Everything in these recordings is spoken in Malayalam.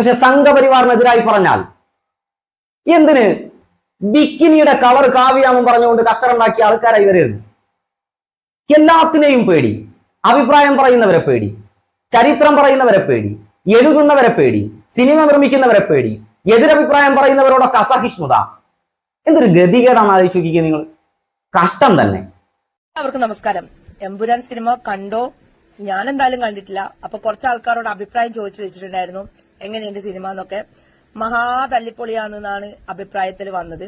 പക്ഷെ സംഘപരിവാറിനെതിരായി പറഞ്ഞാൽ എന്തിന്? ബിക്കിനിയുടെ കളർ കാവ്യാമം പറഞ്ഞുകൊണ്ട് കച്ചറുണ്ടാക്കിയ ആൾക്കാരായി വരരുത്. എല്ലാത്തിനെയും പേടി. അഭിപ്രായം പറയുന്നവരെ പേടി. ചരിത്രം പറയുന്നവരെ പേടി. എഴുതുന്നവരെ പേടി. സിനിമ നിർമ്മിക്കുന്നവരെ പേടി. എതിരഭിപ്രായം പറയുന്നവരോടൊക്കെ അസഹിഷ്ണുത. എന്തൊരു ഗതികേടാണ് ആലോചിച്ച് നോക്കിക്കുക നിങ്ങൾ? കഷ്ടം തന്നെ. എല്ലാവർക്കും നമസ്കാരം. എമ്പുരാൻ സിനിമ കണ്ടോ? ഞാൻ എന്തായാലും കണ്ടിട്ടില്ല. അപ്പൊ കുറച്ച് ആൾക്കാരോട് അഭിപ്രായം ചോദിച്ചു വെച്ചിട്ടുണ്ടായിരുന്നു. എങ്ങനെയുണ്ട് സിനിമ എന്നൊക്കെ മഹാ തല്ലിപ്പൊളിയാണെന്നാണ് അഭിപ്രായത്തിൽ വന്നത്.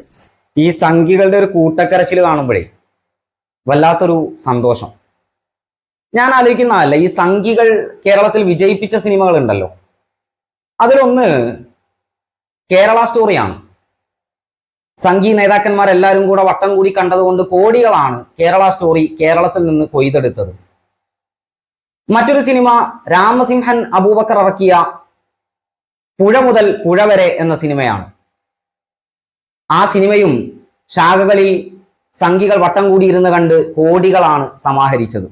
ഈ സംഖ്യകളുടെ ഒരു കൂട്ടക്കരച്ചിൽ കാണുമ്പോഴേ വല്ലാത്തൊരു സന്തോഷം. ഞാൻ ആലോചിക്കുന്നതല്ല ഈ സംഖ്യകൾ കേരളത്തിൽ വിജയിപ്പിച്ച സിനിമകൾ ഉണ്ടല്ലോ അതിലൊന്ന് കേരള സ്റ്റോറിയാണ്. സംഘി നേതാക്കന്മാരെല്ലാവരും കൂടെ വട്ടം കൂടി കണ്ടതുകൊണ്ട് കോടികളാണ് കേരള സ്റ്റോറി കേരളത്തിൽ നിന്ന് കൊയ്തെടുത്തത്. മറ്റൊരു സിനിമ രാമസിംഹൻ അബൂബക്കർ ഇറക്കിയ പുഴ മുതൽ പുഴ വരെ എന്ന സിനിമയാണ്. ആ സിനിമയും ശാഖകളിൽ സംഘികൾ വട്ടം കൂടിയിരുന്ന് കണ്ട് കോടികളാണ് സമാഹരിച്ചത്.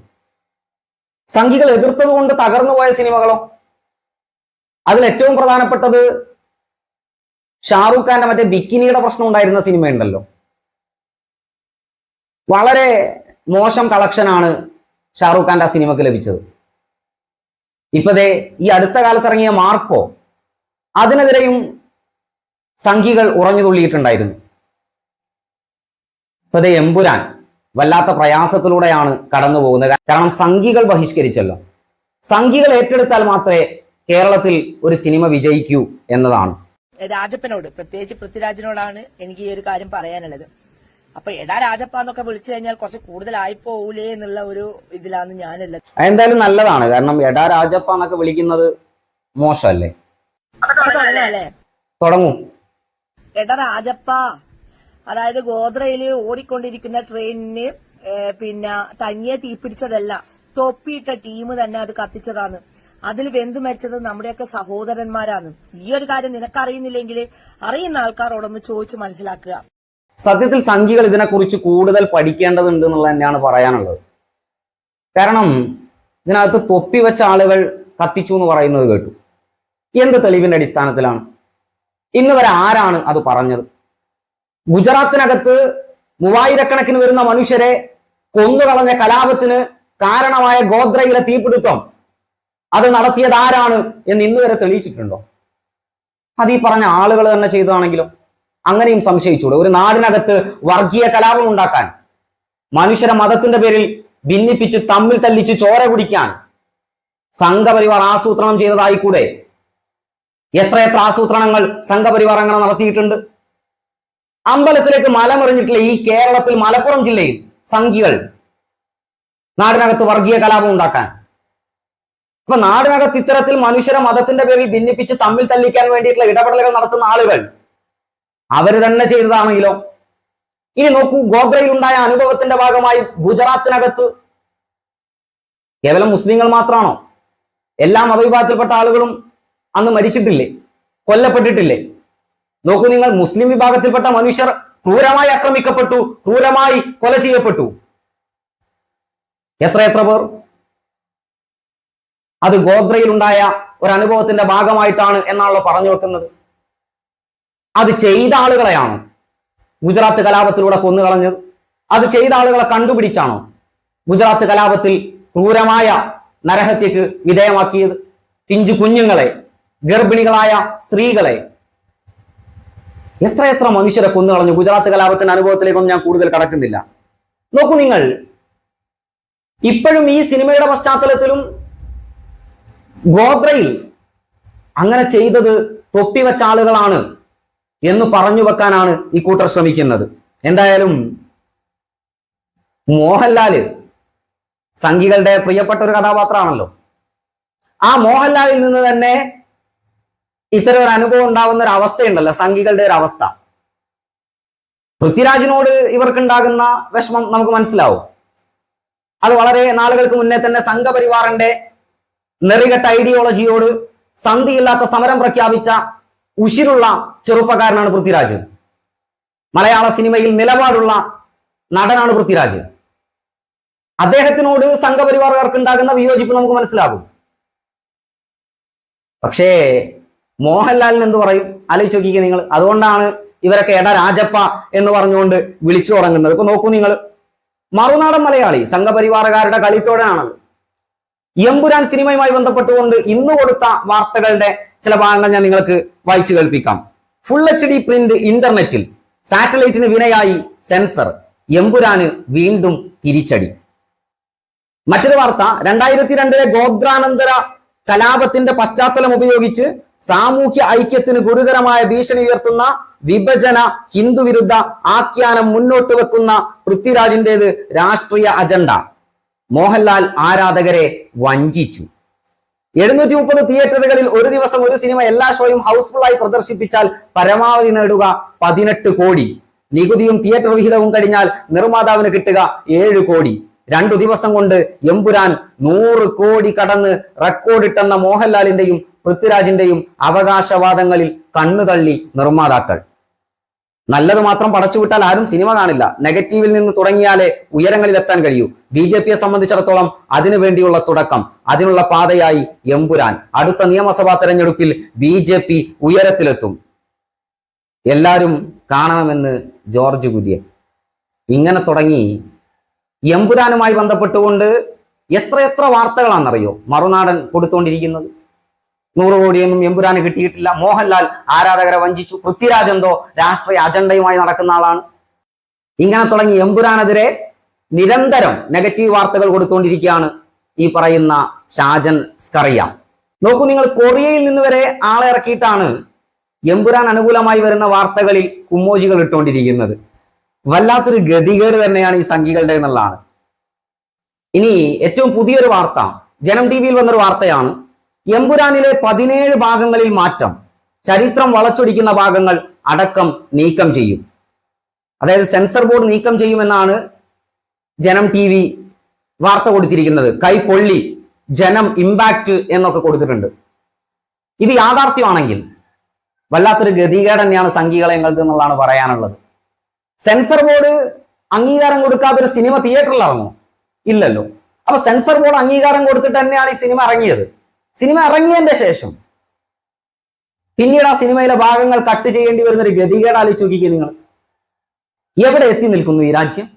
സംഘികൾ എതിർത്തത് കൊണ്ട് തകർന്നു പോയ സിനിമകളോ? അതിൽ ഏറ്റവും പ്രധാനപ്പെട്ടത് ഷാറൂഖ് ഖാന്റെ മറ്റേ ബിക്കിനിയുടെ പ്രശ്നം ഉണ്ടായിരുന്ന സിനിമയുണ്ടല്ലോ. വളരെ മോശം കളക്ഷനാണ് ഷാറൂഖ് ഖാന്റെ ആ സിനിമക്ക് ലഭിച്ചത്. ഇപ്പതേ ഈ അടുത്ത കാലത്ത് ഇറങ്ങിയ മാർക്കോ അതിനെതിരെയും സംഘികൾ ഉറഞ്ഞു തുള്ളിയിട്ടുണ്ടായിരുന്നു. ഇപ്പത് എമ്പുരാൻ വല്ലാത്ത പ്രയാസത്തിലൂടെയാണ് കടന്നു പോകുന്നത്. കാരണം സംഘികൾ ബഹിഷ്കരിച്ചല്ലോ. സംഘികൾ ഏറ്റെടുത്താൽ മാത്രമേ കേരളത്തിൽ ഒരു സിനിമ വിജയിക്കൂ എന്നതാണ്. രാജപ്പനോട് പ്രത്യേകിച്ച് പൃഥ്വിരാജിനോടാണ് എനിക്ക് ഈ ഒരു കാര്യം പറയാനുള്ളത്. അപ്പൊ എടാ രാജപ്പ എന്നൊക്കെ വിളിച്ചു കഴിഞ്ഞാൽ കുറച്ച് കൂടുതലായി പോവൂലേ എന്നുള്ള ഒരു ഇതിലാണ് ഞാനുള്ളത്. എന്തായാലും നല്ലതാണ്. കാരണം എടാ രാജപ്പ എന്നൊക്കെ വിളിക്കുന്നത് മോശമല്ലേ? തുടങ്ങും. എടാ രാജപ്പ. അതായത് ഗോദ്രയിൽ ഓടിക്കൊണ്ടിരിക്കുന്ന ട്രെയിനിന് പിന്നെ തനിയെ തീപിടിച്ചതല്ല തൊപ്പിയിട്ട ടീം തന്നെ അത് കത്തിച്ചതാണ്. അതിൽ വെന്തു മരിച്ചത് നമ്മുടെയൊക്കെ സഹോദരന്മാരാണ്. ഈ ഒരു കാര്യം നിനക്കറിയുന്നില്ലെങ്കിൽ അറിയുന്ന ആൾക്കാരോടൊന്ന് ചോദിച്ചു മനസ്സിലാക്കുക. സത്യത്തിൽ സംഘികൾ ഇതിനെക്കുറിച്ച് കൂടുതൽ പഠിക്കേണ്ടതുണ്ട് എന്നുള്ളത് തന്നെയാണ് പറയാനുള്ളത്. കാരണം ഇതിനകത്ത് തൊപ്പി വെച്ച ആളുകൾ കത്തിച്ചു എന്ന് പറയുന്നത് കേട്ടു. എന്ത് തെളിവിന്റെ അടിസ്ഥാനത്തിലാണ്? ഇന്ന് വരെ ആരാണ് അത് പറഞ്ഞത്? ഗുജറാത്തിനകത്ത് മൂവായിരക്കണക്കിന് വരുന്ന മനുഷ്യരെ കൊന്നുകളഞ്ഞ കലാപത്തിന് കാരണമായ ഗോദ്രയിലെ തീപിടുത്തം അത് നടത്തിയത് ആരാണ് എന്ന് ഇന്ന് വരെ തെളിയിച്ചിട്ടുണ്ടോ? അത് ഈ പറഞ്ഞ ആളുകൾ തന്നെ ചെയ്തതാണെങ്കിലും അങ്ങനെയും സംശയിച്ചൂടെ ഒരു നാടിനകത്ത് വർഗീയ കലാപം ഉണ്ടാക്കാൻ മനുഷ്യരെ മതത്തിന്റെ പേരിൽ ഭിന്നിപ്പിച്ച് തമ്മിൽ തല്ലിച്ച് ചോര കുടിക്കാൻ സംഘപരിവാർ ആസൂത്രണം ചെയ്തതായിക്കൂടെ? എത്രയെത്ര ആസൂത്രണങ്ങൾ സംഘപരിവാർ അങ്ങനെ നടത്തിയിട്ടുണ്ട്. അമ്പലത്തിലേക്ക് മലമെറിഞ്ഞിട്ടുള്ള ഈ കേരളത്തിൽ മലപ്പുറം ജില്ലയിൽ സംഘികൾ നാടിനകത്ത് വർഗീയ കലാപം ഉണ്ടാക്കാൻ. അപ്പൊ നാടിനകത്ത് ഇത്തരത്തിൽ മനുഷ്യരെ മതത്തിന്റെ പേരിൽ ഭിന്നിപ്പിച്ച് തമ്മിൽ തല്ലിക്കാൻ വേണ്ടിയിട്ടുള്ള ഇടപെടലുകൾ നടത്തുന്ന ആളുകൾ അവർ തന്നെ ചെയ്തതാണെങ്കിലോ ഇനി നോക്കൂ ഗോഗ്രയിൽ ഉണ്ടായ അനുഭവത്തിന്റെ ഭാഗമായി ഗുജറാത്തിനകത്ത് കേവലം മുസ്ലിങ്ങൾ മാത്രമാണോ? എല്ലാ മതവിഭാഗത്തിൽപ്പെട്ട ആളുകളും അന്ന് മരിച്ചിട്ടില്ലേ? കൊല്ലപ്പെട്ടിട്ടില്ലേ? നോക്കൂ നിങ്ങൾ മുസ്ലിം വിഭാഗത്തിൽപ്പെട്ട മനുഷ്യർ ക്രൂരമായി ആക്രമിക്കപ്പെട്ടു ക്രൂരമായി കൊല ചെയ്യപ്പെട്ടു. എത്ര എത്ര പേർ? അത് ഗോദ്രയിലുണ്ടായ ഒരു അനുഭവത്തിന്റെ ഭാഗമായിട്ടാണ് എന്നാണല്ലോ പറഞ്ഞു വെക്കുന്നത്. അത് ചെയ്ത ആളുകളെയാണോ? ഗുജറാത്ത് കലാപത്തിലൂടെ കൊന്നുകളഞ്ഞത് അത് ചെയ്ത ആളുകളെ കണ്ടുപിടിച്ചാണോ? ഗുജറാത്ത് കലാപത്തിൽ ക്രൂരമായ നരഹത്യക്ക് വിധേയമാക്കിയത്? പിഞ്ചു കുഞ്ഞുങ്ങളെ ഗർഭിണികളായ സ്ത്രീകളെ എത്രയെത്ര മനുഷ്യരെ കൊന്നു കളഞ്ഞു ഗുജറാത്ത് കലാപത്തിന്റെ അനുഭവത്തിലേക്കൊന്നും ഞാൻ കൂടുതൽ കടക്കുന്നില്ല. നോക്കൂ നിങ്ങൾ. ഇപ്പോഴും ഈ സിനിമയുടെ പശ്ചാത്തലത്തിലും ഗോത്രയിൽ അങ്ങനെ ചെയ്തത് തൊപ്പിവെച്ച ആളുകളാണ് എന്ന് പറഞ്ഞു വെക്കാനാണ് ഈ കൂട്ടർ ശ്രമിക്കുന്നത്. എന്തായാലും മോഹൻലാൽ സംഘികളുടെ പ്രിയപ്പെട്ട ഒരു കഥാപാത്രമാണല്ലോ. ആ മോഹൻലാലിൽ നിന്ന് തന്നെ ഇത്തരം ഒരു അനുഭവം ഉണ്ടാകുന്ന ഒരു അവസ്ഥയുണ്ടല്ലോ സംഘികളുടെ ഒരു അവസ്ഥ. പൃഥ്വിരാജിനോട് ഇവർക്കുണ്ടാകുന്ന വിഷമം നമുക്ക് മനസ്സിലാവും. അത് വളരെ നാളുകൾക്ക് മുന്നേ തന്നെ സംഘപരിവാറിന്റെ നെറികെട്ട ഐഡിയോളജിയോട് സന്ധിയില്ലാത്ത സമരം പ്രഖ്യാപിച്ച ഉശിരുള്ള ചെറുപ്പക്കാരനാണ് പൃഥ്വിരാജ്. മലയാള സിനിമയിൽ നിലപാടുള്ള നടനാണ് പൃഥ്വിരാജ്. അദ്ദേഹത്തിനോട് സംഘപരിവാറുകാർക്ക് ഉണ്ടാകുന്ന വിയോജിപ്പ് നമുക്ക് മനസ്സിലാകും. പക്ഷേ മോഹൻലാലിന് എന്ത് പറയും. ആലോചിച്ച് നോക്കിക്കുക നിങ്ങൾ. അതുകൊണ്ടാണ് ഇവരൊക്കെ എട രാജപ്പ എന്ന് പറഞ്ഞുകൊണ്ട് വിളിച്ചു തുടങ്ങുന്നത്. ഇപ്പൊ നോക്കൂ നിങ്ങൾ. മറുനാടൻ മലയാളി സംഘപരിവാറുകാരുടെ കളിത്തോടെയാണല്ലോ എമ്പുരാൻ സിനിമയുമായി ബന്ധപ്പെട്ടുകൊണ്ട് ഇന്ന് കൊടുത്ത വാർത്തകളുടെ ചില ഭാഗങ്ങൾ ഞാൻ നിങ്ങൾക്ക് വായിച്ചു കേൾപ്പിക്കാം. ഫുൾ എച്ച് ഡി പ്രിന്റ് ഇന്റർനെറ്റിൽ സാറ്റലൈറ്റിന് വിനയായി സെൻസർ എമ്പുരാന് വീണ്ടും തിരിച്ചടി. മറ്റൊരു വാർത്ത രണ്ടായിരത്തി രണ്ടിലെ ഗോത്രാനന്തര കലാപത്തിന്റെ പശ്ചാത്തലം ഉപയോഗിച്ച് സാമൂഹ്യ ഐക്യത്തിന് ഗുരുതരമായ ഭീഷണി ഉയർത്തുന്ന വിഭജന ഹിന്ദു വിരുദ്ധ ആഖ്യാനം മുന്നോട്ട് വെക്കുന്ന പൃഥ്വിരാജിന്റേത് രാഷ്ട്രീയ അജണ്ട. മോഹൻലാൽ ആരാധകരെ വഞ്ചിച്ചു. എഴുന്നൂറ്റി മുപ്പത് തിയേറ്ററുകളിൽ ഒരു ദിവസം ഒരു സിനിമ എല്ലാ ഷോയും ഹൗസ്ഫുൾ ആയി പ്രദർശിപ്പിച്ചാൽ പരമാവധി നേടുക പതിനെട്ട് കോടി. നികുതിയും തിയേറ്റർ വിഹിതവും കഴിഞ്ഞാൽ നിർമ്മാതാവിന് കിട്ടുക ഏഴ് കോടി. രണ്ടു ദിവസം കൊണ്ട് എമ്പുരാൻ നൂറ് കോടി കടന്ന് റെക്കോർഡിട്ടെന്ന മോഹൻലാലിന്റെയും പൃഥ്വിരാജിന്റെയും അവകാശവാദങ്ങളിൽ കണ്ണുതള്ളി നിർമ്മാതാക്കൾ. നല്ലത് മാത്രം പടച്ചുവിട്ടാൽ ആരും സിനിമ കാണില്ല. നെഗറ്റീവിൽ നിന്ന് തുടങ്ങിയാലേ ഉയരങ്ങളിൽ എത്താൻ കഴിയൂ. ബി ജെ പിയെ സംബന്ധിച്ചിടത്തോളം അതിനു വേണ്ടിയുള്ള തുടക്കം അതിനുള്ള പാതയായി എമ്പുരാൻ. അടുത്ത നിയമസഭാ തെരഞ്ഞെടുപ്പിൽ ബി ജെ പി ഉയരത്തിലെത്തും. എല്ലാവരും കാണണമെന്ന് ജോർജ് കുര്യൻ. ഇങ്ങനെ തുടങ്ങി എമ്പുരാനുമായി ബന്ധപ്പെട്ടുകൊണ്ട് എത്രയെത്ര വാർത്തകളാണെന്നറിയോ? മറുനാടൻ കൊടുത്തുകൊണ്ടിരിക്കുന്നത് നൂറ് കോടിയൊന്നും എമ്പുരാന് കിട്ടിയിട്ടില്ല. മോഹൻലാൽ ആരാധകരെ വഞ്ചിച്ചു. പൃഥ്വിരാജ് എന്തോ രാഷ്ട്രീയ അജണ്ടയുമായി നടക്കുന്ന ആളാണ്. ഇങ്ങനെ തുടങ്ങി എമ്പുരാനെതിരെ നിരന്തരം നെഗറ്റീവ് വാർത്തകൾ കൊടുത്തുകൊണ്ടിരിക്കുകയാണ് ഈ പറയുന്ന ഷാജൻ സ്കറിയ. നോക്കൂ നിങ്ങൾ കൊറിയയിൽ നിന്ന് വരെ ആളെ ഇറക്കിയിട്ടാണ് എമ്പുരാൻ അനുകൂലമായി വരുന്ന വാർത്തകളിൽ കുമ്മോജികൾ ഇട്ടുകൊണ്ടിരിക്കുന്നത് വല്ലാത്തൊരു ഗതികേട് തന്നെയാണ് ഈ സംഘികളുടെ എന്നുള്ളതാണ്. ഇനി ഏറ്റവും പുതിയൊരു വാർത്ത ജനം ടി വിയിൽ വന്നൊരു വാർത്തയാണ്. എമ്പുരാനിലെ പതിനേഴ് ഭാഗങ്ങളിൽ മാറ്റം. ചരിത്രം വളച്ചൊടിക്കുന്ന ഭാഗങ്ങൾ അടക്കം നീക്കം ചെയ്യും. അതായത് സെൻസർ ബോർഡ് നീക്കം ചെയ്യുമെന്നാണ് ജനം ടി വി വാർത്ത കൊടുത്തിരിക്കുന്നത്. കൈ പൊള്ളി ജനം ഇമ്പാക്റ്റ് എന്നൊക്കെ കൊടുത്തിട്ടുണ്ട്. ഇത് യാഥാർത്ഥ്യമാണെങ്കിൽ വല്ലാത്തൊരു ഗതികേട് തന്നെയാണ് സംഘികളെ എങ്ങൾക്ക് എന്നുള്ളതാണ് പറയാനുള്ളത്. സെൻസർ ബോർഡ് അംഗീകാരം കൊടുക്കാതെ ഒരു സിനിമ തിയേറ്ററിൽ ഇറങ്ങും. ഇല്ലല്ലോ. അപ്പൊ സെൻസർ ബോർഡ് അംഗീകാരം കൊടുത്തിട്ട് തന്നെയാണ് ഈ സിനിമ ഇറങ്ങിയത്. സിനിമ ഇറങ്ങിയതിന്റെ ശേഷം പിന്നീട് ആ സിനിമയിലെ ഭാഗങ്ങൾ കട്ട് ചെയ്യേണ്ടി വരുന്ന ഒരു ഗതികേട് ആലോചിച്ച് നോക്കിക്കുക നിങ്ങൾ. എവിടെ എത്തി നിൽക്കുന്നു ഈ രാജ്യം?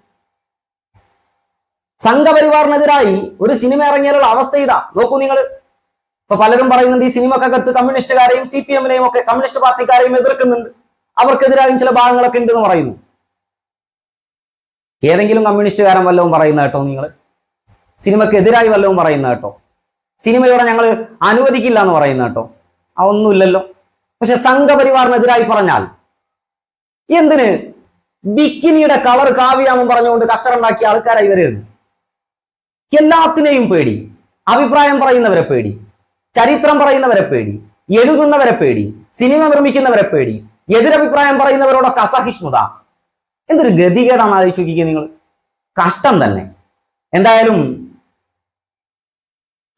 സംഘപരിവാറിനെതിരായി ഒരു സിനിമ ഇറങ്ങിയാലുള്ള അവസ്ഥ ഇതാ. നോക്കൂ നിങ്ങൾ. ഇപ്പൊ പലരും പറയുന്നുണ്ട് ഈ സിനിമക്കകത്ത് കമ്മ്യൂണിസ്റ്റുകാരെയും സി പി എമ്മിനെയും ഒക്കെ കമ്മ്യൂണിസ്റ്റ് പാർട്ടിക്കാരെയും എതിർക്കുന്നുണ്ട്. അവർക്കെതിരായും ചില ഭാഗങ്ങളൊക്കെ ഉണ്ടെന്ന് പറയുന്നു. ഏതെങ്കിലും കമ്മ്യൂണിസ്റ്റുകാരൻ വല്ലതും പറയുന്ന കേട്ടോ നിങ്ങൾ. സിനിമക്കെതിരായി വല്ലതും പറയുന്ന കേട്ടോ. സിനിമയോടെ ഞങ്ങൾ അനുവദിക്കില്ല എന്ന് പറയുന്ന കേട്ടോ. അതൊന്നുമില്ലല്ലോ പക്ഷെ സംഘപരിവാറിനെതിരായി പറഞ്ഞാൽ എന്തിന്? ബിക്കിനിയുടെ കളർ കാവ്യാമെന്ന് പറഞ്ഞുകൊണ്ട് കച്ചറുണ്ടാക്കിയ ആൾക്കാരായി വരുന്നു എല്ലാത്തിനെയും പേടി. അഭിപ്രായം പറയുന്നവരെ പേടി. ചരിത്രം പറയുന്നവരെ പേടി. എഴുതുന്നവരെ പേടി. സിനിമ നിർമ്മിക്കുന്നവരെ പേടി. എതിരഭിപ്രായം പറയുന്നവരോടൊക്കെ അസഹിഷ്ണുത. എന്തൊരു ഗതികേടാണ് ആലോചിച്ച് നോക്കിക്കുക നിങ്ങൾ. കഷ്ടം തന്നെ. എന്തായാലും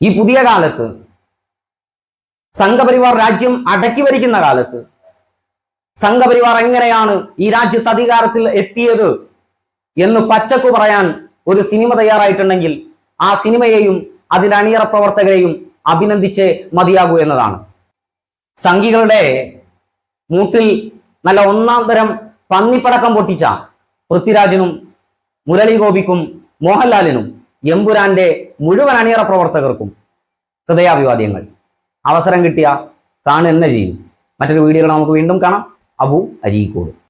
ഈ പുതിയ കാലത്ത് സംഘപരിവാർ രാജ്യം അടക്കി ഭരിക്കുന്ന കാലത്ത് സംഘപരിവാർ എങ്ങനെയാണ് ഈ രാജ്യത്ത് അധികാരത്തിൽ എത്തിയത് എന്ന് പച്ചക്കു പറയാൻ ഒരു സിനിമ തയ്യാറായിട്ടുണ്ടെങ്കിൽ ആ സിനിമയെയും അതിന്റെ അണിയറ പ്രവർത്തകരെയും അഭിനന്ദിച്ച് മതിയാകൂ എന്നതാണ്. സംഘികളുടെ മൂട്ടിൽ നല്ല ഒന്നാം തരം പന്നിപ്പടക്കം പൊട്ടിച്ച പൃഥ്വിരാജിനും മുരളി ഗോപിക്കും മോഹൻലാലിനും എമ്പുരാന്റെ മുഴുവൻ അണിയറ പ്രവർത്തകർക്കും ഹൃദയാഭിവാദ്യങ്ങൾ. അവസരം കിട്ടിയ കാണുക തന്നെ ചെയ്യും. മറ്റൊരു വീഡിയോകൾ നമുക്ക് വീണ്ടും കാണാം. അബു അരീക്കോട്.